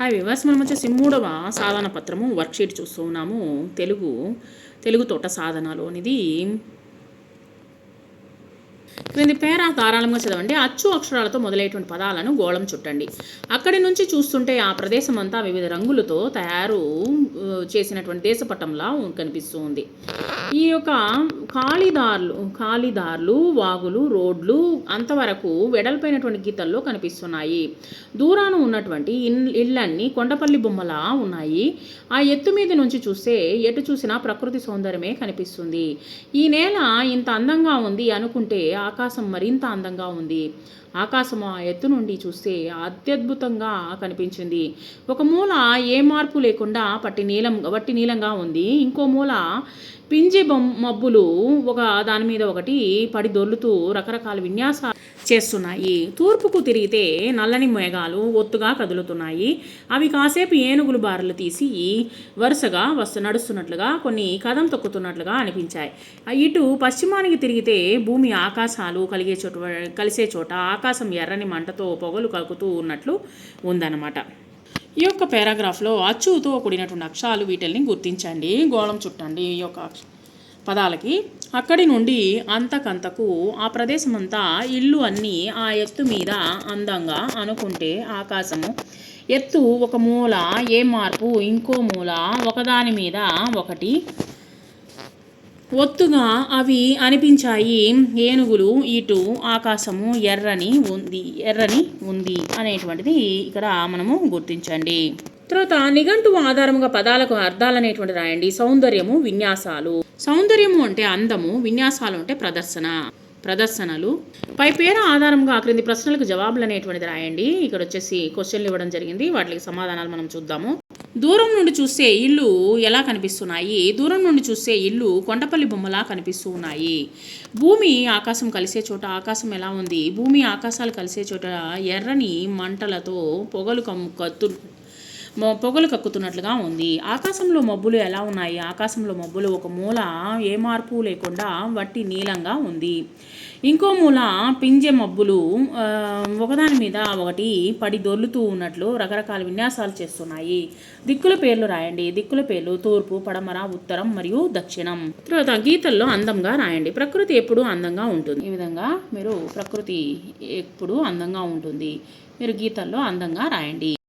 Hi viewers మనం వచ్చేసి మూడవ సాధన పత్రము వర్క్షీట్ చూస్తూ ఉన్నాము. తెలుగు తెలుగు తోట సాధనలు అనేది క్రింది పేర ధారాళంగా చదవండి. అచ్చు అక్షరాలతో మొదలైనటువంటి పదాలను గోళం చుట్టండి. అక్కడి నుంచి చూస్తుంటే ఆ ప్రదేశం అంతా వివిధ రంగులతో తయారు చేసినటువంటి దేశపటంలా కనిపిస్తూ ఉంది. ఈ యొక్క ఖాళీదారులు ఖాళీదారులు వాగులు రోడ్లు అంతవరకు వెడల్పైనటువంటి గీతల్లో కనిపిస్తున్నాయి. దూరాన ఉన్నటువంటి ఇళ్ళన్నీ కొండపల్లి బొమ్మలా ఉన్నాయి. ఆ ఎత్తు మీద నుంచి చూస్తే ఎటు చూసినా ప్రకృతి సౌందర్యమే కనిపిస్తుంది. ఈ నేల ఇంత అందంగా ఉంది అనుకుంటే ఆకాశం మరింత అందంగా ఉంది. ఆకాశం ఆ ఎత్తు నుండి చూస్తే అత్యద్భుతంగా కనిపించింది. ఒక మూల ఏ మార్పు లేకుండా పట్టి నీలం వట్టి నీలంగా ఉంది. ఇంకో మూల పింజి బొమ్ మబ్బులు ఒక దాని మీద ఒకటి పడి దొర్లుతూ రకరకాల విన్యాసాలు చేస్తున్నాయి. తూర్పుకు తిరిగితే నల్లని మేఘాలు ఒత్తుగా కదులుతున్నాయి. అవి కాసేపు ఏనుగులు బారులు తీసి వరుసగా వస్తు నడుస్తున్నట్లుగా కొన్ని కదం తొక్కుతున్నట్లుగా అనిపించాయి. ఇటు పశ్చిమానికి తిరిగితే భూమి ఆకాశాలు కలిగే చోట కలిసే చోట ఆకాశం ఎర్రని మంటతో పొగలు కలుగుతూ ఉన్నట్లు ఉందన్నమాట. ఈ యొక్క పారాగ్రాఫ్లో అచ్చుతో కూడినటువంటి అక్షరాలు వీటిల్ని గుర్తించండి. గోళం చుట్టండి ఈ యొక్క పదాలకి. అక్కడి నుండి అంతకంతకు ఆ ప్రదేశం అంతా ఇల్లు అన్నీ ఆ ఎత్తు మీద అందంగా అనుకుంటే ఆకాశము ఎత్తు ఒక మూల ఏ మార్పు ఇంకో మూల ఒకదాని మీద ఒకటి ఒత్తుగా అవి అనిపించాయి. ఏనుగులు ఇటు ఆకాశము ఎర్రని ఉంది ఎర్రని ఉంది అనేటువంటిది ఇక్కడ మనము గుర్తించండి. తర్వాత నిఘంటువు ఆధారముగా పదాలకు అర్థాలు అనేటువంటి రాయండి. సౌందర్యము విన్యాసాలు. సౌందర్యము అంటే అందము విన్యాసాలు అంటే ప్రదర్శన. ప్రదర్శనలు. పై పేర ఆధారంగా క్రింది ప్రశ్నలకు జవాబులు అనేటువంటిది రాయండి. ఇక్కడ వచ్చేసి క్వశ్చన్లు ఇవ్వడం జరిగింది. వాటికి సమాధానాలు మనం చూద్దాము. దూరం నుండి చూస్తే ఇల్లు ఎలా కనిపిస్తున్నాయి? దూరం నుండి చూస్తే ఇల్లు కొండపల్లి బొమ్మలా కనిపిస్తూ ఉన్నాయి భూమి ఆకాశం కలిసే చోట ఆకాశం ఎలా ఉంది? భూమి ఆకాశాలు కలిసే చోట ఎర్రని మంటలతో పొగలు కమ్ము కత్తు పొగలు కక్కుతున్నట్లుగా ఉంది. ఆకాశంలో మబ్బులు ఎలా ఉన్నాయి? ఆకాశంలో మబ్బులు ఒక మూల ఏ మార్పు లేకుండా వట్టి నీలంగా ఉంది. ఇంకో మూల పింజె మబ్బులు ఒకదాని మీద ఒకటి పడి దొర్లుతూ ఉన్నట్లు రకరకాల విన్యాసాలు చేస్తున్నాయి. దిక్కుల పేర్లు రాయండి. దిక్కుల పేర్లు తూర్పు పడమర ఉత్తరం మరియు దక్షిణం. తర్వాత గీతల్లో అందంగా రాయండి. ప్రకృతి ఎప్పుడూ అందంగా ఉంటుంది. ఈ విధంగా మీరు ప్రకృతి ఎప్పుడు అందంగా ఉంటుంది. మీరు గీతల్లో అందంగా రాయండి.